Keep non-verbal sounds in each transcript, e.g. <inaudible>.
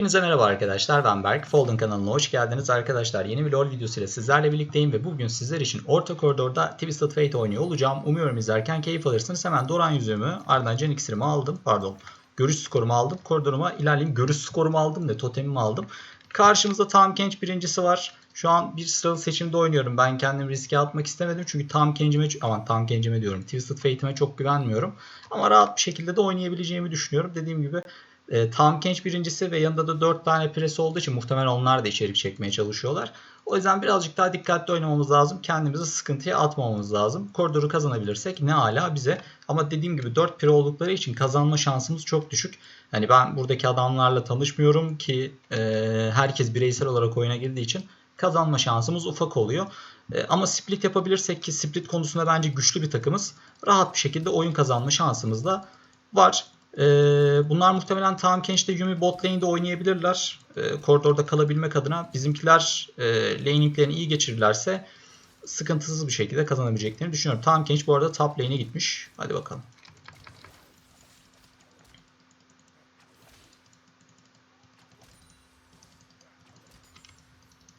Hepinize merhaba arkadaşlar ben Berk. Folding kanalına hoş geldiniz arkadaşlar. Yeni bir LoL videosuyla sizlerle birlikteyim ve bugün sizler için orta koridorda Twisted Fate oynuyor olacağım. Umuyorum izlerken keyif alırsınız. Hemen Doran yüzüğümü ardından Can iksirimi aldım. Pardon. Görüş skorumu aldım. Koridoruma ilerleyeyim. Görüş skorumu aldım da totemimi aldım. Karşımızda Tam Kench birincisi var. Şu an bir sıralı seçimde oynuyorum. Ben kendimi riske atmak istemedim. Çünkü Tam Kench'ime, aman Tam Kench'ime diyorum. Twisted Fate'ime çok güvenmiyorum. Ama rahat bir şekilde de oynayabileceğimi düşünüyorum. Dediğim gibi e, Tam Kench birincisi ve yanında da 4 tane pres olduğu için muhtemelen onlar da içerik çekmeye çalışıyorlar. O yüzden birazcık daha dikkatli oynamamız lazım. Kendimizi sıkıntıya atmamamız lazım. Koridoru kazanabilirsek ne ala bize. Ama dediğim gibi 4 pire oldukları için kazanma şansımız çok düşük. Hani ben buradaki adamlarla tanışmıyorum ki e, herkes bireysel olarak oyuna girdiği için kazanma şansımız ufak oluyor. E, ama split yapabilirsek ki split konusunda bence güçlü bir takımız. Rahat bir şekilde oyun kazanma şansımız da var. Ee, bunlar muhtemelen Tam Kench'te Yumi bot lane'de oynayabilirler. Ee, koridorda kalabilmek adına bizimkiler e, laninglerini iyi geçirirlerse sıkıntısız bir şekilde kazanabileceklerini düşünüyorum. Tam Kench bu arada top lane'e gitmiş. Hadi bakalım.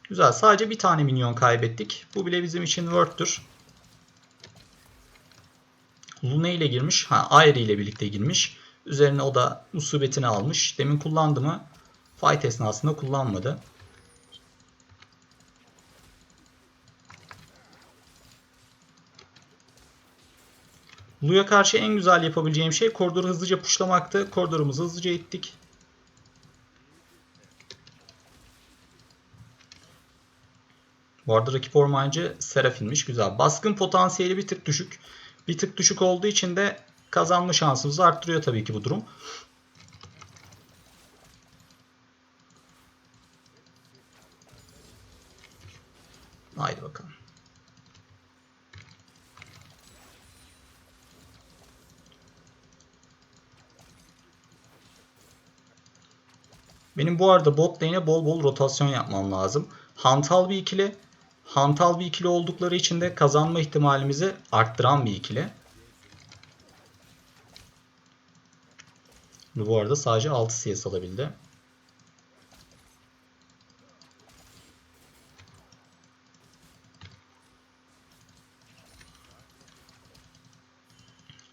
Güzel. Sadece bir tane minyon kaybettik. Bu bile bizim için worth'tür. Luna ile girmiş. Ha, Airi ile birlikte girmiş. Üzerine o da musibetini almış. Demin kullandı mı? Fight esnasında kullanmadı. Lu'ya karşı en güzel yapabileceğim şey koridoru hızlıca pushlamaktı. Koridorumuzu hızlıca ittik. Bu arada rakip ormancı Serafin'miş. Güzel. Baskın potansiyeli bir tık düşük. Bir tık düşük olduğu için de kazanma şansımızı arttırıyor tabii ki bu durum. Haydi bakalım. Benim bu arada bot lane'e bol bol rotasyon yapmam lazım. Hantal bir ikili. Hantal bir ikili oldukları için de kazanma ihtimalimizi arttıran bir ikili. Bu arada sadece 6 CS alabildi.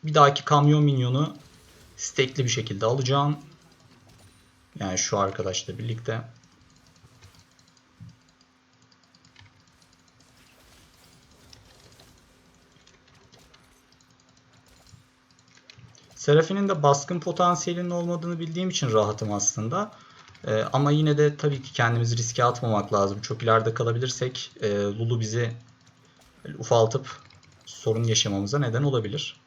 Bir dahaki kamyon minyonu stekli bir şekilde alacağım. Yani şu arkadaşla birlikte. Serafin'in de baskın potansiyelinin olmadığını bildiğim için rahatım aslında. Ee, ama yine de tabii ki kendimizi riske atmamak lazım. Çok ileride kalabilirsek e, Lulu bizi ufaltıp sorun yaşamamıza neden olabilir.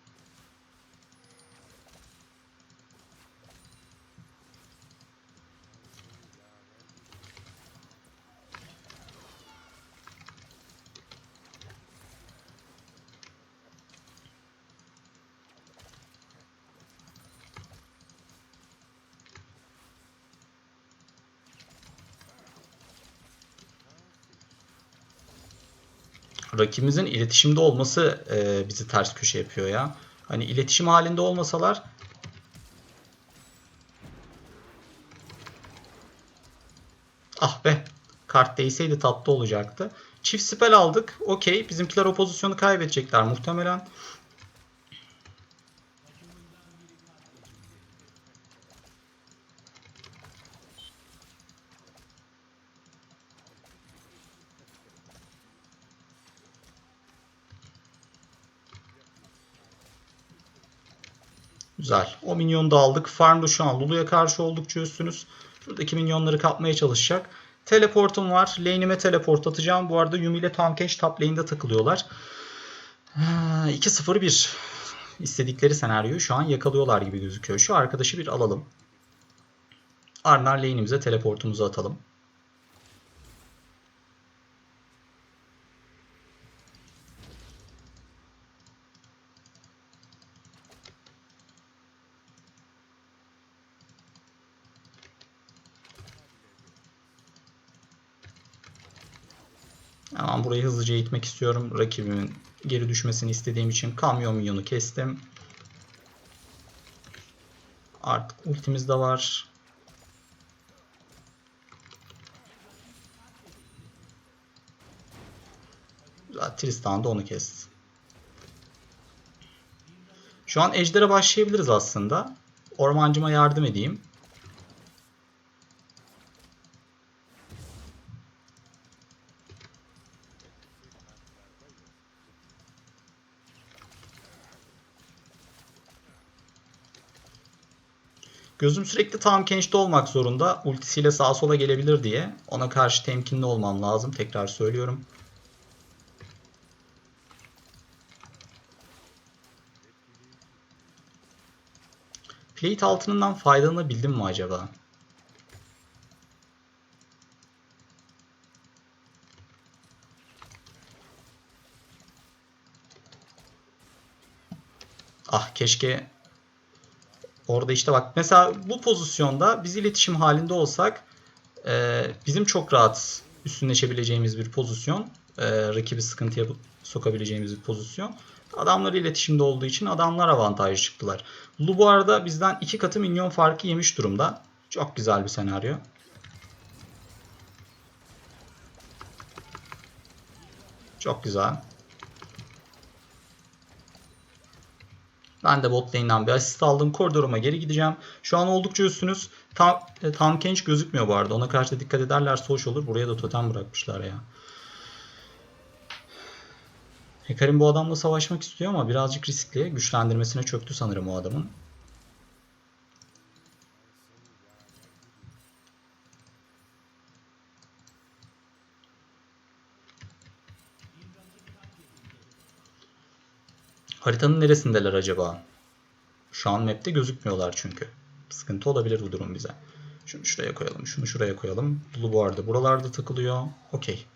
Rakibimizin iletişimde olması e, bizi ters köşe yapıyor ya. Hani iletişim halinde olmasalar Ah be. Kart değseydi tatlı olacaktı. Çift spell aldık. Okey. Bizimkiler o pozisyonu kaybedecekler muhtemelen. Güzel. O minyonu da aldık. Farmda şu an Lulu'ya karşı oldukça üstünüz. Şuradaki minyonları kapmaya çalışacak. Teleportum var. Lane'ime teleport atacağım. Bu arada Yumi ile Tamkesh top lane'de takılıyorlar. 2-0-1. İstedikleri senaryoyu şu an yakalıyorlar gibi gözüküyor. Şu arkadaşı bir alalım. Ardından lane'imize teleportumuzu atalım. Burayı hızlıca eğitmek istiyorum. Rakibimin geri düşmesini istediğim için kamyon minyonu kestim. Artık ultimiz de var. Tristan da onu kesti. Şu an Ejder'e başlayabiliriz aslında. Ormancıma yardım edeyim. Gözüm sürekli tam Kench'te olmak zorunda. Ultisiyle sağa sola gelebilir diye. Ona karşı temkinli olmam lazım. Tekrar söylüyorum. Plate altınından faydalanabildim mi acaba? Ah keşke orada işte bak mesela bu pozisyonda biz iletişim halinde olsak e, bizim çok rahat üstünleşebileceğimiz bir pozisyon. E, rakibi sıkıntıya sokabileceğimiz bir pozisyon. Adamlar iletişimde olduğu için adamlar avantajlı çıktılar. Lu bu arada bizden iki katı minyon farkı yemiş durumda. Çok güzel bir senaryo. Çok güzel. Ben de bot lane'den bir asist aldım. Koridoruma geri gideceğim. Şu an oldukça üstünüz. Tam, e, tam Kench gözükmüyor bu arada. Ona karşı da dikkat ederlerse hoş olur. Buraya da totem bırakmışlar ya. Hekarim bu adamla savaşmak istiyor ama birazcık riskli. Güçlendirmesine çöktü sanırım o adamın. Haritanın neresindeler acaba? Şu an map'te gözükmüyorlar çünkü. Sıkıntı olabilir bu durum bize. Şunu şuraya koyalım, şunu şuraya koyalım. Dulu bu arada buralarda takılıyor. Okey.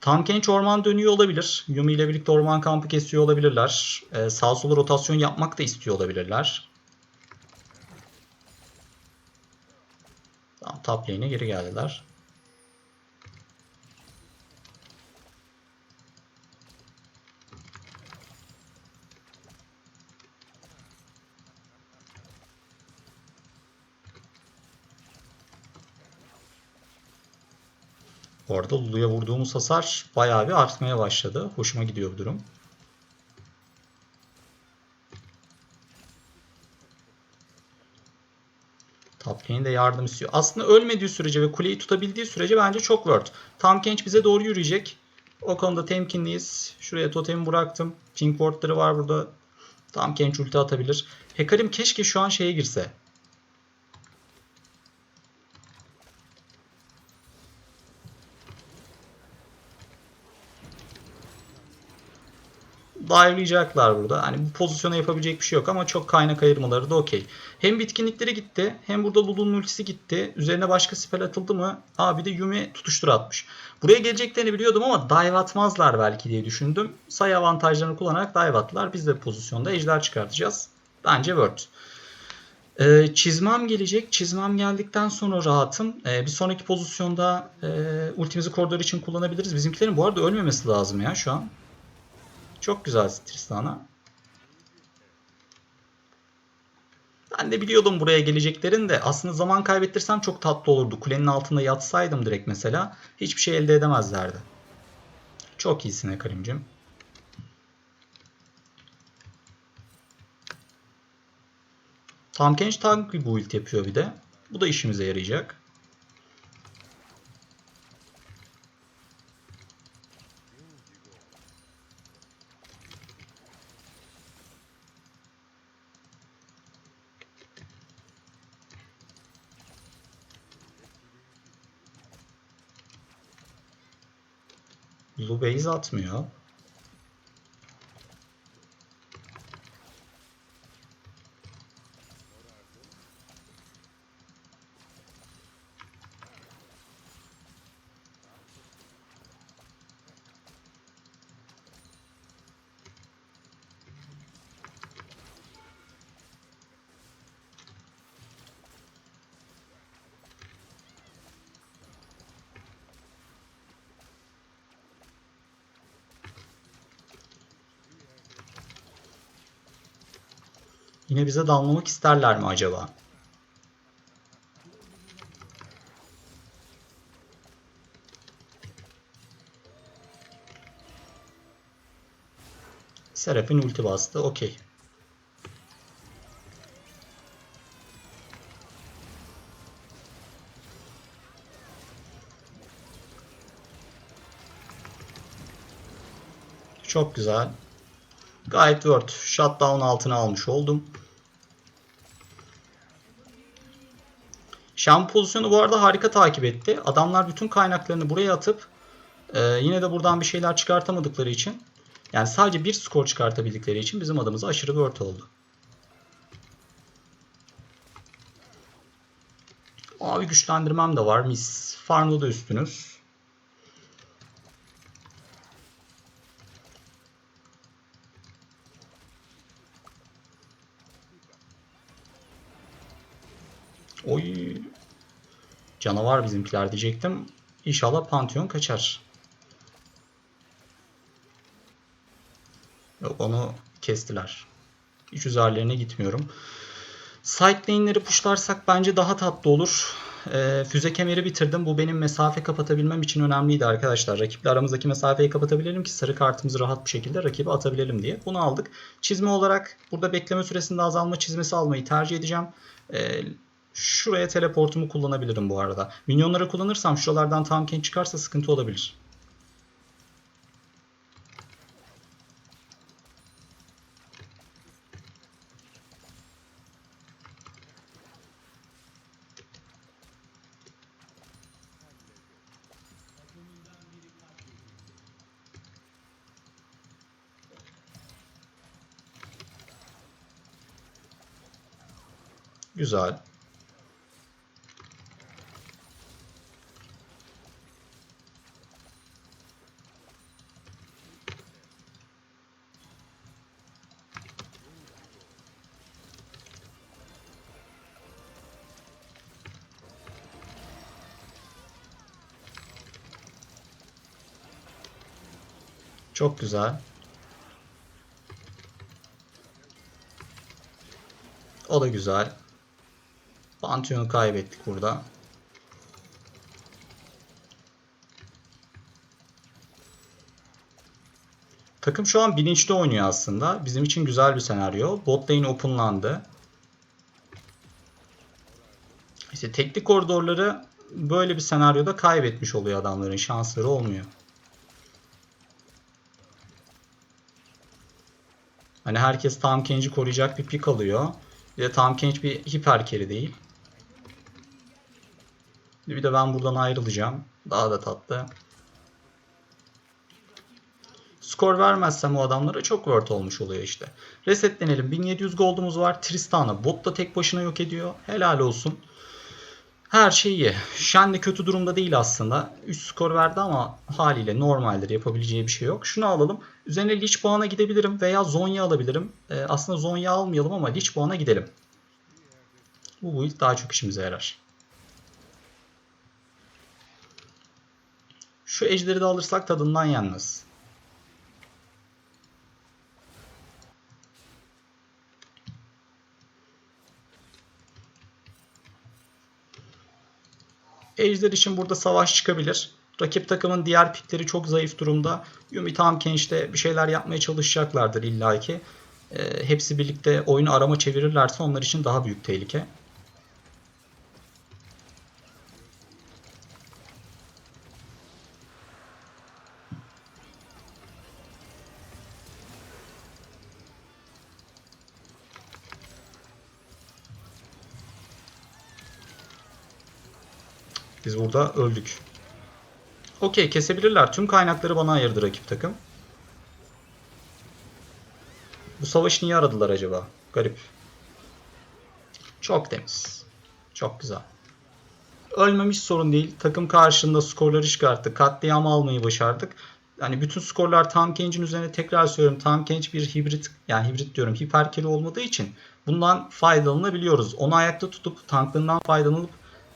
Tam Kench orman dönüyor olabilir. Yumi ile birlikte orman kampı kesiyor olabilirler. Ee, sağ sola rotasyon yapmak da istiyor olabilirler. Tamam, top geri geldiler. Bu arada Lulu'ya vurduğumuz hasar bayağı bir artmaya başladı. Hoşuma gidiyor bu durum. Top de yardım istiyor. Aslında ölmediği sürece ve kuleyi tutabildiği sürece bence çok worth. Tam bize doğru yürüyecek. O konuda temkinliyiz. Şuraya totemi bıraktım. Pink wardları var burada. Tam Kench ulti atabilir. Hekarim keşke şu an şeye girse. Dive'layacaklar burada. Hani bu pozisyona yapabilecek bir şey yok ama çok kaynak ayırmaları da okey. Hem bitkinlikleri gitti hem burada Lulu'nun ultisi gitti. Üzerine başka spell atıldı mı? Aa bir de Yumi tutuştur atmış. Buraya geleceklerini biliyordum ama dive atmazlar belki diye düşündüm. Sayı avantajlarını kullanarak dive attılar. Biz de pozisyonda ejder çıkartacağız. Bence word. Ee, çizmem gelecek. Çizmem geldikten sonra rahatım. Ee, bir sonraki pozisyonda e, ultimizi koridor için kullanabiliriz. Bizimkilerin bu arada ölmemesi lazım ya şu an. Çok güzel Tristana. Ben de biliyordum buraya geleceklerini de. Aslında zaman kaybettirsem çok tatlı olurdu. Kulenin altında yatsaydım direkt mesela. Hiçbir şey elde edemezlerdi. Çok iyisin Ekarim'cim. Tam Kench tank bir build yapıyor bir de. Bu da işimize yarayacak. Blue base atmıyor. Yine bize damlamak isterler mi acaba? Seraph'in ulti bastı. Okey. Çok güzel. Gayet worth. Shutdown altına almış oldum. Şam pozisyonu bu arada harika takip etti. Adamlar bütün kaynaklarını buraya atıp e, yine de buradan bir şeyler çıkartamadıkları için yani sadece bir skor çıkartabildikleri için bizim adımıza aşırı worth oldu. Abi güçlendirmem de var. Mis. Farm'da da üstünüz. Oy. Canavar bizimkiler diyecektim. İnşallah Pantheon kaçar. Yok onu kestiler. Hiç üzerlerine gitmiyorum. Side lane'leri pushlarsak bence daha tatlı olur. Ee, füze kemeri bitirdim. Bu benim mesafe kapatabilmem için önemliydi arkadaşlar. Rakiple aramızdaki mesafeyi kapatabilelim ki sarı kartımızı rahat bir şekilde rakibe atabilelim diye. Bunu aldık. Çizme olarak burada bekleme süresinde azalma çizmesi almayı tercih edeceğim. Ee, şuraya teleportumu kullanabilirim bu arada. Minyonları kullanırsam şuralardan Tamken çıkarsa sıkıntı olabilir. Güzel. Çok güzel. O da güzel. Pantheon'u kaybettik burada. Takım şu an bilinçli oynuyor aslında. Bizim için güzel bir senaryo. Bot lane openlandı. İşte teknik koridorları böyle bir senaryoda kaybetmiş oluyor adamların. Şansları olmuyor. Hani herkes Tam Kench'i koruyacak bir pik alıyor. Bir de Tam Kench bir hiper carry değil. Bir de ben buradan ayrılacağım. Daha da tatlı. Skor vermezsem o adamlara çok worth olmuş oluyor işte. Resetlenelim. 1700 gold'umuz var. Tristan'ı bot da tek başına yok ediyor. Helal olsun. Her şey iyi. Shen de kötü durumda değil aslında. 3 skor verdi ama haliyle normaldir. Yapabileceği bir şey yok. Şunu alalım. Üzerine Lich Boğan'a gidebilirim veya Zonya alabilirim. Ee, aslında Zonya almayalım ama Lich Boğan'a gidelim. Bu build daha çok işimize yarar. Şu ejderi de alırsak tadından yenmez. Ejder için burada savaş çıkabilir. Rakip takımın diğer pikleri çok zayıf durumda. Yumi Tamkench'te bir şeyler yapmaya çalışacaklardır illaki. E, hepsi birlikte oyunu arama çevirirlerse onlar için daha büyük tehlike. Biz burada öldük. Okey kesebilirler. Tüm kaynakları bana ayırdı rakip takım. Bu savaşı niye aradılar acaba? Garip. Çok temiz. Çok güzel. Ölmemiş sorun değil. Takım karşında skorları çıkarttı. Katliam almayı başardık. Yani bütün skorlar Tam Kench'in üzerine tekrar söylüyorum. Tam Kench bir hibrit yani hibrit diyorum hiperkeli olmadığı için bundan faydalanabiliyoruz. Onu ayakta tutup tanklığından faydalanıp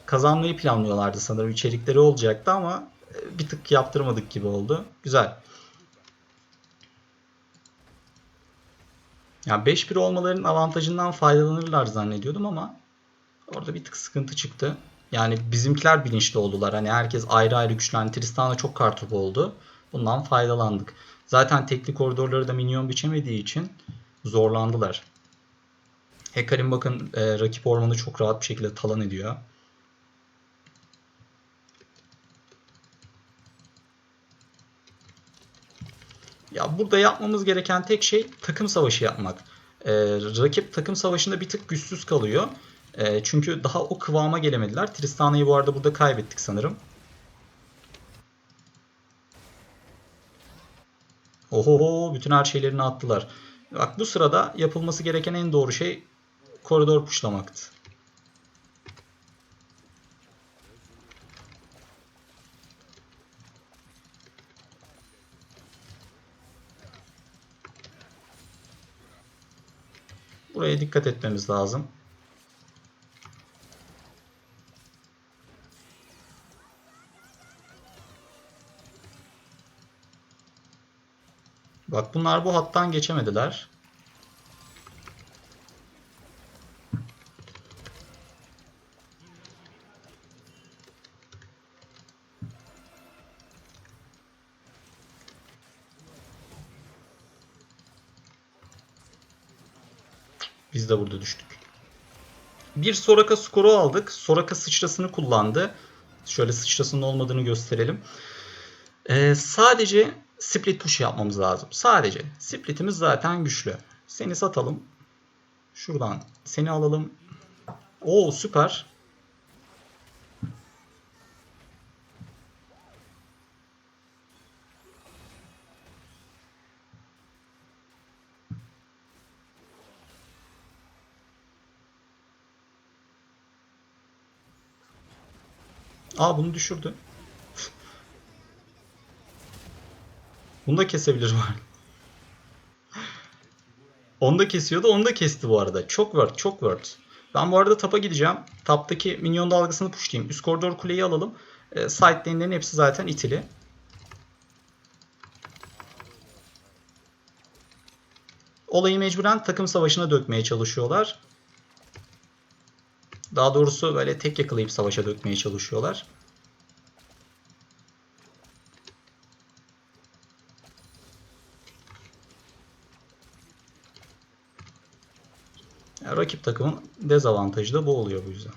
kazanmayı planlıyorlardı sanırım. içerikleri olacaktı ama e, bir tık yaptırmadık gibi oldu. Güzel. Yani 5-1 olmalarının avantajından faydalanırlar zannediyordum ama orada bir tık sıkıntı çıktı. Yani bizimkiler bilinçli oldular. Hani herkes ayrı ayrı güçlendi. Tristan'a çok kartopu oldu. Bundan faydalandık. Zaten tekli koridorları da minyon biçemediği için zorlandılar. Hekarim bakın e, rakip ormanı çok rahat bir şekilde talan ediyor. Ya burada yapmamız gereken tek şey takım savaşı yapmak. Ee, rakip takım savaşında bir tık güçsüz kalıyor. Ee, çünkü daha o kıvama gelemediler. Tristana'yı bu arada burada kaybettik sanırım. Ohoho bütün her şeylerini attılar. Bak bu sırada yapılması gereken en doğru şey koridor puşlamaktı. Buraya dikkat etmemiz lazım. Bak bunlar bu hattan geçemediler. Biz de burada düştük. Bir Soraka skoru aldık. Soraka sıçrasını kullandı. Şöyle sıçrasının olmadığını gösterelim. Ee, sadece split push yapmamız lazım. Sadece. Splitimiz zaten güçlü. Seni satalım. Şuradan seni alalım. Oo süper. Aa bunu düşürdü. Bunu da kesebilir var. Onu da kesiyordu. Onu da kesti bu arada. Çok word. Çok word. Ben bu arada tapa gideceğim. Taptaki minyon dalgasını pushlayayım. Üst koridor kuleyi alalım. E, side hepsi zaten itili. Olayı mecburen takım savaşına dökmeye çalışıyorlar. Daha doğrusu böyle tek yakalayıp savaşa dökmeye çalışıyorlar. Rakip takımın dezavantajı da bu oluyor bu yüzden.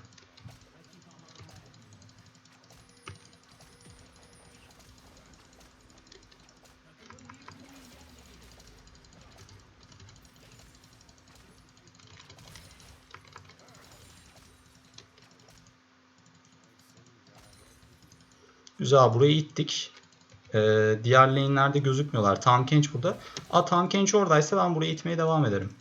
Güzel burayı ittik. Ee, diğer lane'lerde gözükmüyorlar. Tam Kench burada. Aa Tam Kench oradaysa ben burayı itmeye devam ederim.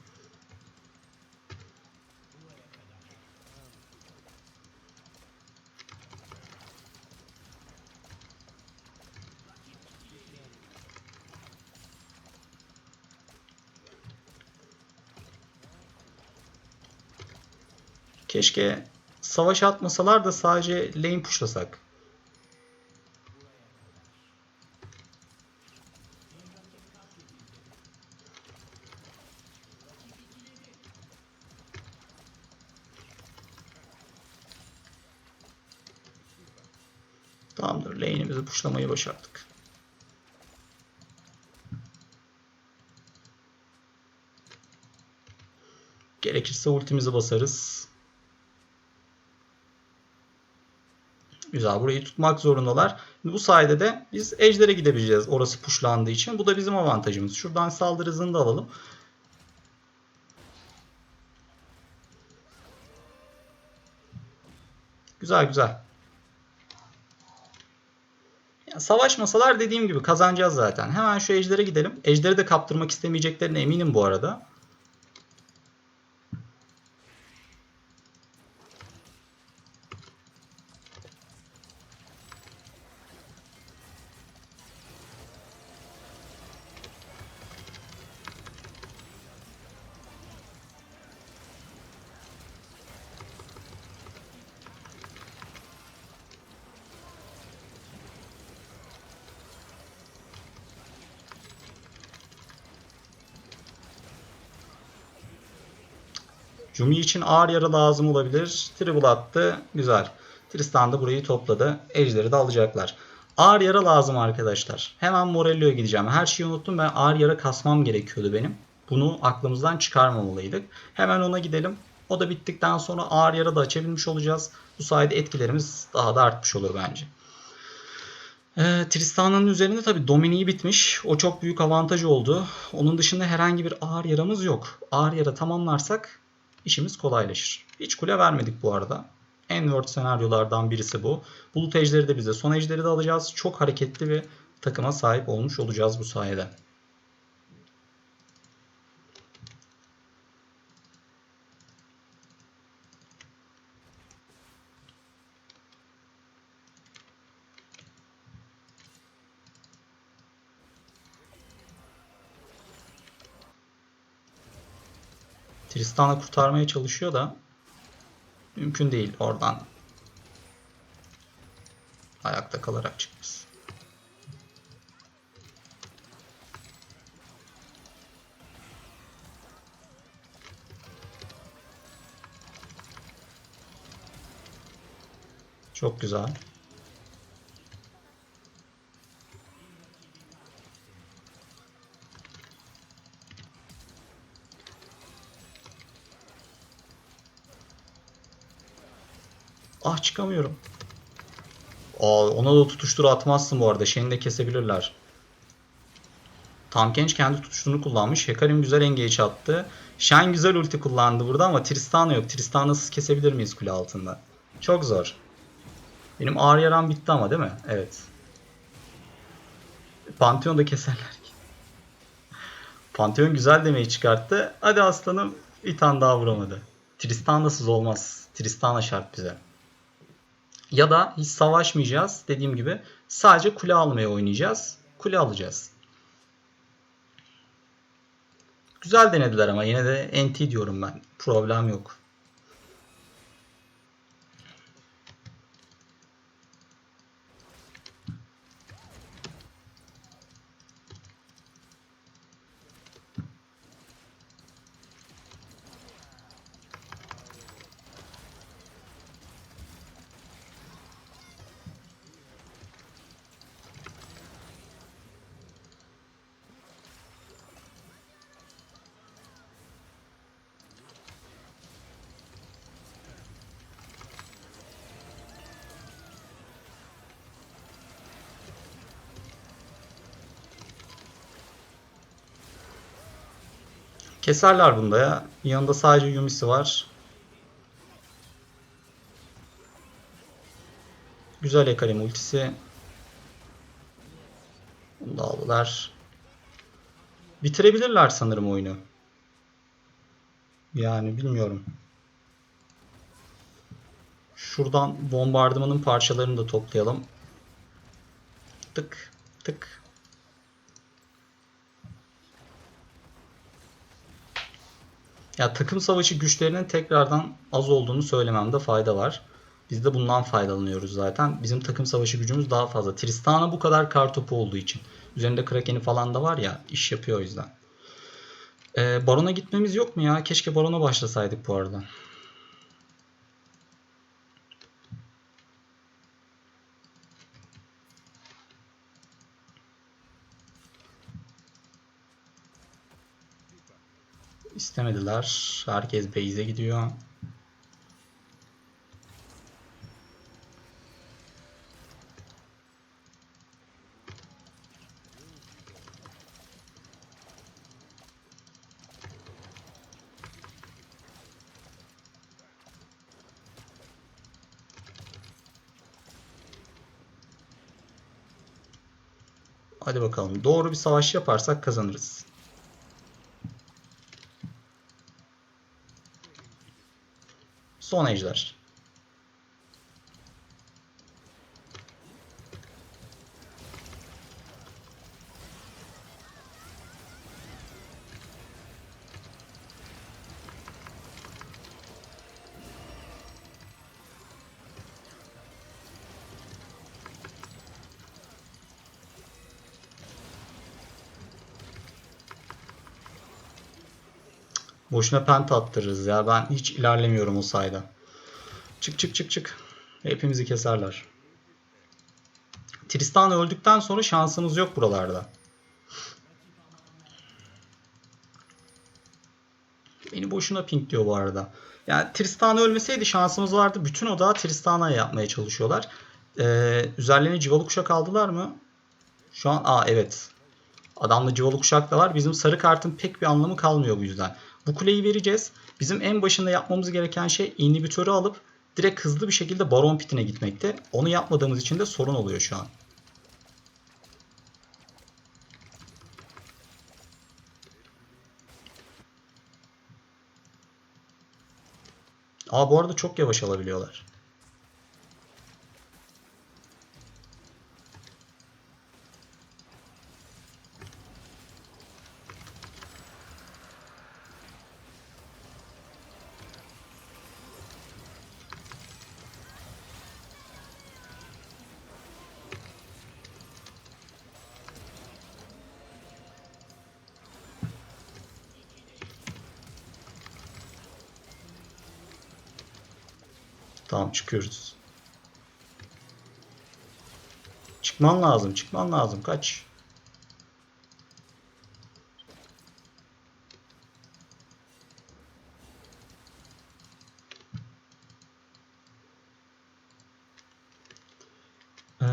Keşke savaş atmasalar da sadece lane pushlasak. Pushlamayı başardık. Gerekirse ultimizi basarız. Güzel. Burayı tutmak zorundalar. Bu sayede de biz ejder'e gidebileceğiz. Orası pushlandığı için. Bu da bizim avantajımız. Şuradan saldırı hızını da alalım. Güzel güzel. Savaşmasalar dediğim gibi kazanacağız zaten. Hemen şu ejder'e gidelim. Ejder'i de kaptırmak istemeyeceklerine eminim bu arada. Cumi için ağır yara lazım olabilir. Triple attı. Güzel. Tristan da burayı topladı. Ejder'i de alacaklar. Ağır yara lazım arkadaşlar. Hemen Morello'ya gideceğim. Her şeyi unuttum. Ben ağır yara kasmam gerekiyordu benim. Bunu aklımızdan çıkarmamalıydık. Hemen ona gidelim. O da bittikten sonra ağır yara da açabilmiş olacağız. Bu sayede etkilerimiz daha da artmış olur bence. Ee, Tristana'nın üzerinde tabii Domini'yi bitmiş. O çok büyük avantaj oldu. Onun dışında herhangi bir ağır yaramız yok. Ağır yara tamamlarsak işimiz kolaylaşır. Hiç kule vermedik bu arada. En worst senaryolardan birisi bu. Bulut ejderi de bize son ejderi de alacağız. Çok hareketli bir takıma sahip olmuş olacağız bu sayede. Tristana kurtarmaya çalışıyor da mümkün değil oradan ayakta kalarak çıkması. Çok güzel. Ah çıkamıyorum. Aa, ona da tutuştur atmazsın bu arada. Şeyini de kesebilirler. Tam Kench kendi tutuşturunu kullanmış. Hekarim güzel engage attı. Shen güzel ulti kullandı burada ama Tristana yok. Tristana'sız kesebilir miyiz kule altında? Çok zor. Benim ağır yaram bitti ama değil mi? Evet. Pantheon da keserler ki. <laughs> Pantheon güzel demeyi çıkarttı. Hadi aslanım bir tane daha vuramadı. Tristana'sız olmaz. Tristana şart bize. Ya da hiç savaşmayacağız. Dediğim gibi sadece kule almaya oynayacağız. Kule alacağız. Güzel denediler ama yine de NT diyorum ben. Problem yok. Keserler bunda ya. Yanında sadece Yumi'si var. Güzel Ekarim ultisi. Bunu da aldılar. Bitirebilirler sanırım oyunu. Yani bilmiyorum. Şuradan bombardımanın parçalarını da toplayalım. Tık tık. Ya takım savaşı güçlerinin tekrardan az olduğunu söylememde fayda var. Biz de bundan faydalanıyoruz zaten. Bizim takım savaşı gücümüz daha fazla. Tristana bu kadar kartopu olduğu için. Üzerinde Kraken'i falan da var ya iş yapıyor o yüzden. Ee, Baron'a gitmemiz yok mu ya? Keşke Baron'a başlasaydık bu arada. İstemediler. Herkes base'e gidiyor. Hadi bakalım. Doğru bir savaş yaparsak kazanırız. Son ejder. Boşuna penta attırırız ya. Ben hiç ilerlemiyorum o sayede. Çık çık çık çık. Hepimizi keserler. Tristan öldükten sonra şansımız yok buralarda. Beni boşuna pink diyor bu arada. Yani Tristan ölmeseydi şansımız vardı. Bütün odağı Tristan'a yapmaya çalışıyorlar. Ee, üzerlerine civalı kuşak aldılar mı? Şu an aa evet. Adamda civalı kuşak da var. Bizim sarı kartın pek bir anlamı kalmıyor bu yüzden. Bu kuleyi vereceğiz. Bizim en başında yapmamız gereken şey inhibitörü alıp direkt hızlı bir şekilde baron pitine gitmekte. Onu yapmadığımız için de sorun oluyor şu an. Aa bu arada çok yavaş alabiliyorlar. Tamam çıkıyoruz. Çıkman lazım, çıkman lazım. Kaç. Ee,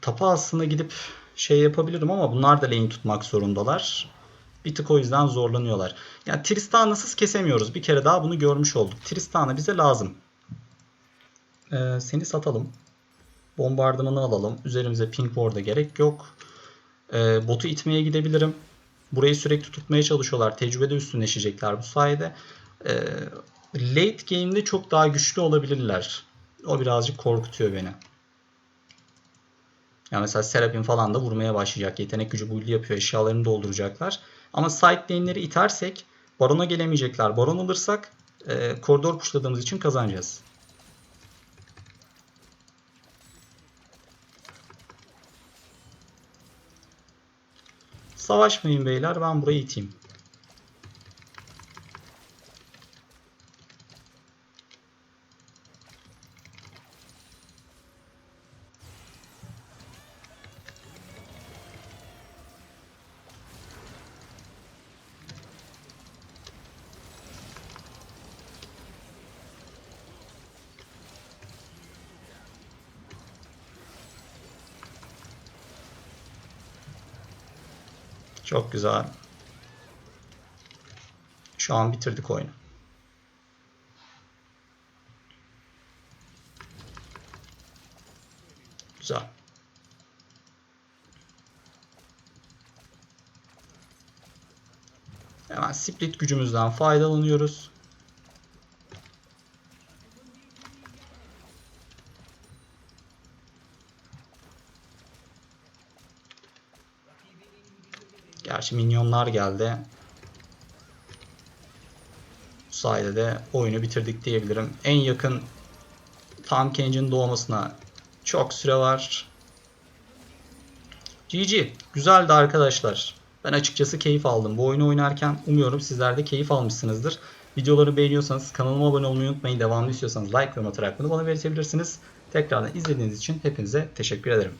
tapa aslında gidip şey yapabilirim ama bunlar da lane tutmak zorundalar. Bir tık o yüzden zorlanıyorlar. Yani Tristan'sız kesemiyoruz. Bir kere daha bunu görmüş olduk. Tristana bize lazım. Ee, seni satalım. Bombardımanı alalım. Üzerimize ping ward'a gerek yok. Ee, botu itmeye gidebilirim. Burayı sürekli tutmaya çalışıyorlar. Tecrübede üstünleşecekler bu sayede. Ee, late game'de çok daha güçlü olabilirler. O birazcık korkutuyor beni. Yani mesela Serapin falan da vurmaya başlayacak. Yetenek gücü build yapıyor. Eşyalarını dolduracaklar. Ama side lane'leri itersek Baron'a gelemeyecekler. Baron alırsak e, koridor pushladığımız için kazanacağız. Savaşmayın beyler ben burayı iteyim. Güzel. Şu an bitirdik oyunu. Güzel. Hemen split gücümüzden faydalanıyoruz. Gerçi minyonlar geldi. Bu sayede de oyunu bitirdik diyebilirim. En yakın Tam Kenji'nin doğmasına çok süre var. GG. Güzeldi arkadaşlar. Ben açıkçası keyif aldım. Bu oyunu oynarken umuyorum sizler de keyif almışsınızdır. Videoları beğeniyorsanız kanalıma abone olmayı unutmayın. Devamlı istiyorsanız like ve atarak bunu bana belirtebilirsiniz. Tekrardan izlediğiniz için hepinize teşekkür ederim.